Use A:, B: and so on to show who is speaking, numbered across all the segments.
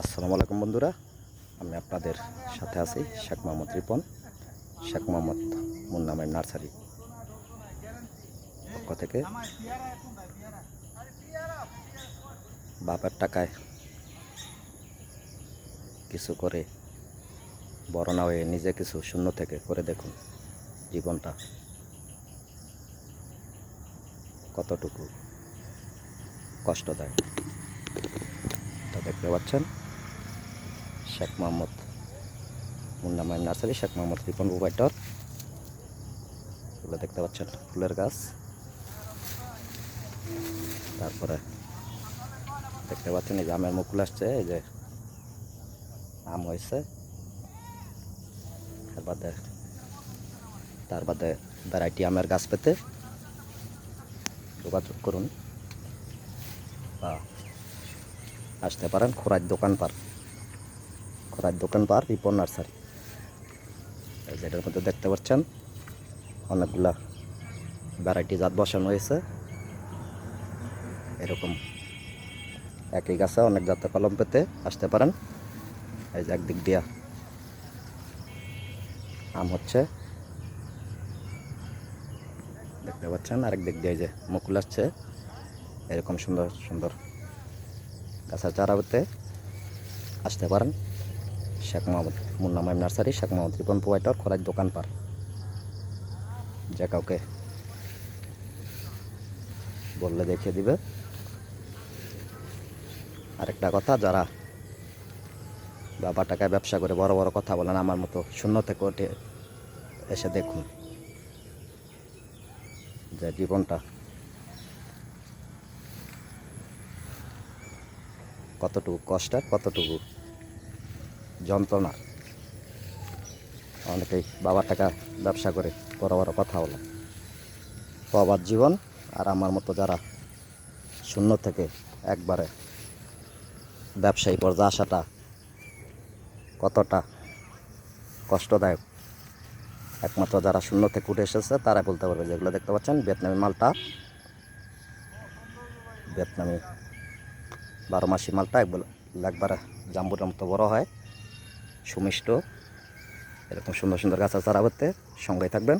A: আসসালামু আলাইকুম বন্ধুরা। আমি আপনাদের সাথে আছি শেখ মোহাম্মদ রিপন। শেখ মোহাম্মদ মুন্নামের নার্সারি পক্ষ থেকে। বাপের টাকায় কিছু করে, বড় না হয়ে নিজে কিছু শূন্য থেকে করে দেখুন জীবনটা কতটুকু কষ্ট দেয় তা দেখতে পাচ্ছেন। শেখ মোহাম্মদ মুন্না মাইন নার্সারি, শেখ মোহাম্মদ রিপন বুবাইটর এগুলো দেখতে পাচ্ছেন, ফুলের গাছ। তারপরে দেখতে পাচ্ছেন, এই যে আমের মুকুল আসছে, এই যে আম হয়েছে। তার বাদে তার বাদে ভ্যারাইটি আমের গাছ পেতে যোগাযোগ করুন বা আসতে পারেন খোরার দোকান পার। খোরার দোকান পার রিপন নার্সারি। এই যে মধ্যে দেখতে পাচ্ছেন, অনেকগুলা ভ্যারাইটি জাত বসানো হয়েছে। এরকম একই গাছে অনেক জাতের কলম পেতে আসতে পারেন। এই যে একদিক দিয়া আম হচ্ছে। দেখতে পাচ্ছেন, আরেক দিক দিয়ে যে মুকুল আসছে। এরকম সুন্দর সুন্দর গাছের চারা পেতে আসতে পারেন। শেখ মোহাম্মদ মুন্না মাইম নার্সারি, শেখ মোহাম্মদ রিপন পোয়াইটর খোরাজ দোকান পার যে কাউকে বললে দেখিয়ে দিবে। আরেকটা কথা, যারা বাবা টাকায় ব্যবসা করে বড় বড় কথা বলেন, আমার মতো শূন্য থেকে ওঠে এসে দেখুন যে জীবনটা কতটুকু কষ্টের, কতটুকু যন্ত্রণা। অনেকেই বাবার টাকা ব্যবসা করে বড় বড় কথা বলে। প্রবাদ জীবন আর আমার মতো যারা শূন্য থেকে একবারে ব্যবসায়ী পর্যায়ে আসাটা কতটা কষ্টদায়ক। একমাত্র যারা শূন্য থেকে উঠে এসেছে, তারা বলতে পারবে যেগুলো দেখতে পাচ্ছেন, ভিয়েতনামি মালটা। ভিয়েতনামি বারো মাসি মালটা একবার একবারে জাম্বুরের মতো বড় হয়। সুমিষ্ট। এরকম সুন্দর সুন্দর গাছের চারা করতে সঙ্গেই থাকবেন।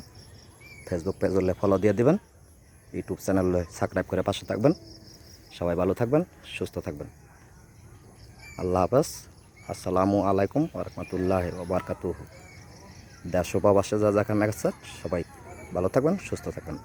A: ফেসবুক পেজ হলে ফলো দিয়ে দিবেন। ইউটিউব চ্যানেল সাবস্ক্রাইব করে পাশে থাকবেন। সবাই ভালো থাকবেন, সুস্থ থাকবেন। আল্লাহ হাফেজ। আসসালামু আলাইকুম রহমতুল্লাহ বারকাতু দেশ প্রবাসে যা যেখানে গেছে সবাই ভালো থাকবেন, সুস্থ থাকবেন।